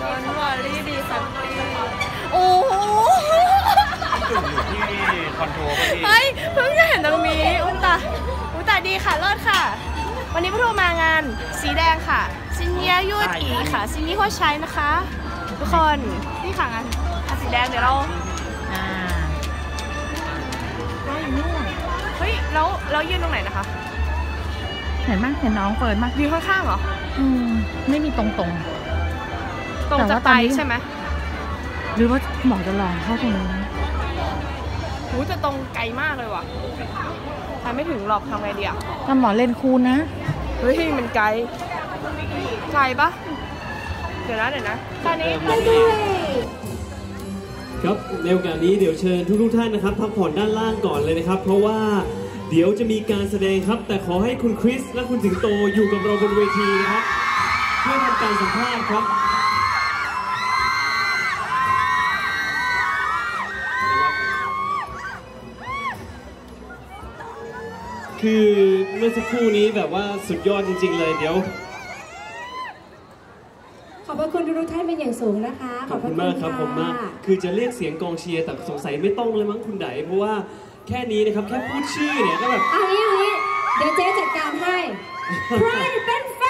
โดนวอลลี่ดีสักทีโอ้โหจุ่มอยู่ที่คอนโทรลพี่เฮ้ยเพิ่งจะเห็นตรงนี้อุยตาอุยตาดีค่ะเลิศค่ะ วันนี้พวกเรามางานสีแดงค่ะซินเนียยูดอีค่ะซินนี่หัวใช้นะคะ ทุกคนนี่ค่ะงานงานสีแดงเดี๋ยวเราอ่าก็อยู่นู่นเฮ้ยแล้วเรายืนตรงไหนนะคะเห็นไหมเห็นน้องเปิดมากยืนข้างๆเหรออืมไม่มีตรง ตรงแต่จะว่าตไปอนนี้ใช่ไหมๆหรือว่าหมอจะลองเข้าตรงนี้หูจะตรงไกลมากเลยว่ะไปไม่ถึงหรอกทำไงดีอะถ้าหมอเล่นคูณนะ เฮ้ย มันไกลไกลปะเดี๋ยวนะเดี๋ยวนะ ตอนนี้ครับในโอกาสนี้เดี๋ยวเชิญทุกๆท่านนะครับพักผ่อนด้านล่างก่อนเลยนะครับ เพราะว่าเดี๋ยวจะมีการแสดงครับ แต่ขอให้คุณคริสและคุณสิงโตอยู่กับเราบนเวทีนะครับ เพื่อทำการสัมภาษณ์ครับ คือเมื่อสักครู่นี้แบบว่าสุดยอดจริง ๆ เลยเดี๋ยว ขอบพระคุณทุกๆท่านเป็นอย่างสูงนะคะขอบคุณมากครับผมมากคือจะเรียกเสียงกองเชียร์แต่สงสัยไม่ต้องเลยมั้งคุณไดเพราะว่าแค่นี้นะครับแค่พูดชื่อเนี่ยก็แบบ เอางี้เอางี้เดี๋ยวเจ๊จัดการให้ ใครเป็นแฟ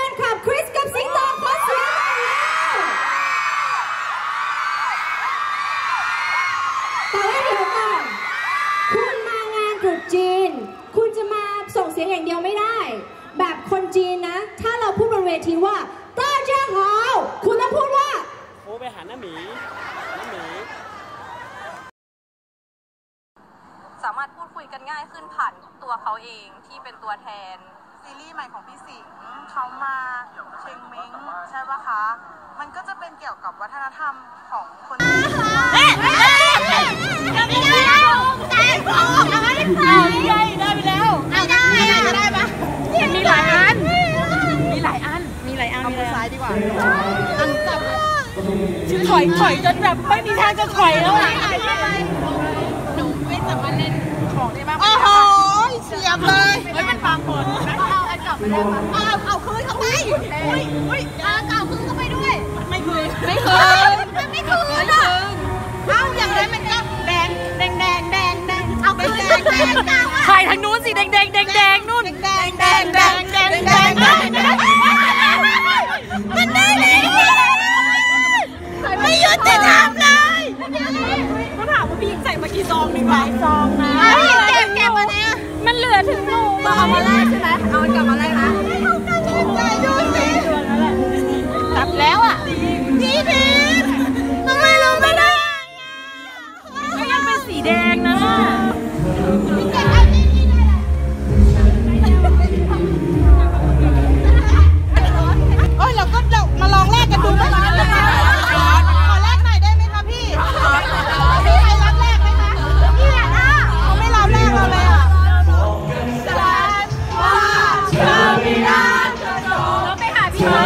วทีว่าต้าเจ้าหาวคุณต้องพูดว่าโอ้ไปหาน้าหมีน้าหมี สามารถพูดคุยกันง่ายขึ้นผ่านตัวเขาเองที่เป็นตัวแทน ซีรีส์ใหม่ของพี่สิงห์เขามาเชงเม้งใช่ปะคะ มันก็จะเป็นเกี่ยวกับวัฒนธรรมของคนมีหลายอัน มีหลายอัน มีหลายอัน มีหลาย อันดีกว่าอันจับถอยถอยจนแบบไม่มีทางจะถอยแล้วอะโอ้โหเฉียบเลยเฮ้ยมันบางคนเอาอันกลับไปได้ปะเอาเอาคืนเข้าไปอุ้ยอุ้ยเอาเก่าคืนเข้าไปด้วย ไม่คืนไม่คืนมันไม่คืนอะเอาอย่างไรมันก็แดงแดงแดงแดงแดงเอาคืนแดงแดงแดงถ่ายทางนู้นสิแดงแดงแดงแดงนู่นแดงแดงแดงแดงแดง ไม่ยุติธรรมเลยเขาถามว่าพี่ยิงใส่มากี่ซองดีกว่าซองนะเก็บเก็บมาเนี่ยมันเหลือถึงหนูเอามาไล่ใช่ไหมเอากลับมาไล่นะ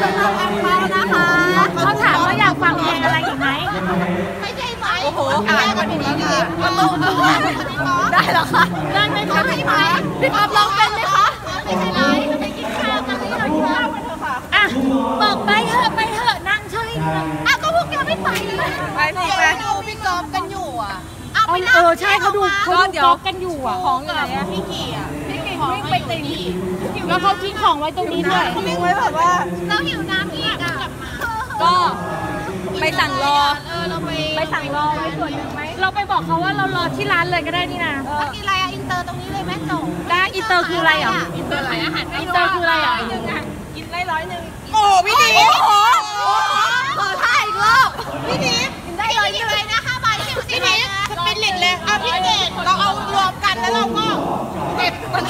คุณนะคะขอบคุณนะคะเขาถามว่าอยากฟังเพลงอะไรอีกไหมไม่ใช่ไหมโอ้โหอ่านกันดีๆเลยก็ต้องได้เหรอคะได้ไหมคะพี่ไหมพี่ป๊อปร้องเป็นไหมคะไม่ใช่ไรไปกินข้าวกันนี่เรากินข้าวกันเถอะค่ะอะบอกไปเถอะไปเถอะนั่งช่วยอ้าวก็พวกแกไม่ไปเลยไปสิไปดูพี่กอล์ฟกันอยู่อะเอาไปเออใช่เขาดูเขาดูก๊อกกันอยู่อะของอยู่ไหนอะพี่กี่อะ พี่กี่วิ่งไปตีแล้วเขาทิ้งของไว้ตรงนี้ด้วยวิ่งไว้แบบว่าเราหิวน้ำอีกอะก็ไปสั่งรอเออเราไปไปสั่งรอไว้ส่วนหนึ่งไหมเราไปบอกเขาว่าเรารอที่ร้านเลยก็ได้นี่นะเรากินอะไรอะอินเตอร์ตรงนี้เลยไหมจบได้อินเตอร์คืออะไรอะอินเตอร์ขายอาหารอินเตอร์คืออะไรอะกินได้ร้อยหนึ่งโอ้พี่ดิโอ้โหขอถ่ายอีกรอบพี่ดิได้ร้อยหนึ่งเลยนะ ห้าบาทพี่ดิพี่สปินลิตเลยอะพี่เกดเราเอารวมกันแล้วเราก็เก็บกัน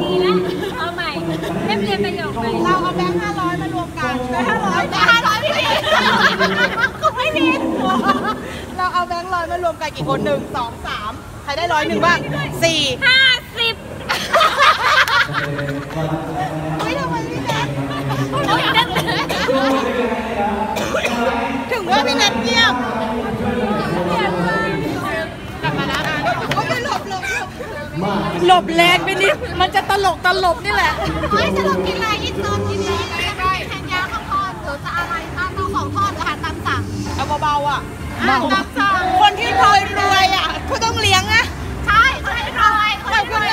ดีแล้วเอาใหม่เรียบเรียงประโยคใหม่เราเอาแบงค์ห้าร้อยมารวมกันแบงค์ห้าร้อยแบงค์ห้าร้อยพี่พีก็ไม่ผิดเราเอาแบงค์ร้อยมารวมกันกี่คนหนึ่งสองสามใครได้ร้อยหนึ่งบ้างสี่ห้าสิบเฮ้ยทำไมพี่แนท พี่นัทเยี่ยมหลบแรงไปนิดมันจะตลกตลบนี่แหละเฮ้ตลกกินอะไรอินโดกินอะไรได้แทนยาข้าวทอดหรือจะอะไรข้าวของทอดอาหารตามสั่งเอาเบาๆอะตามสั่งคนที่รวยรวยอะเขาต้องเลี้ยงอะใช่คนที่รวยค่รวย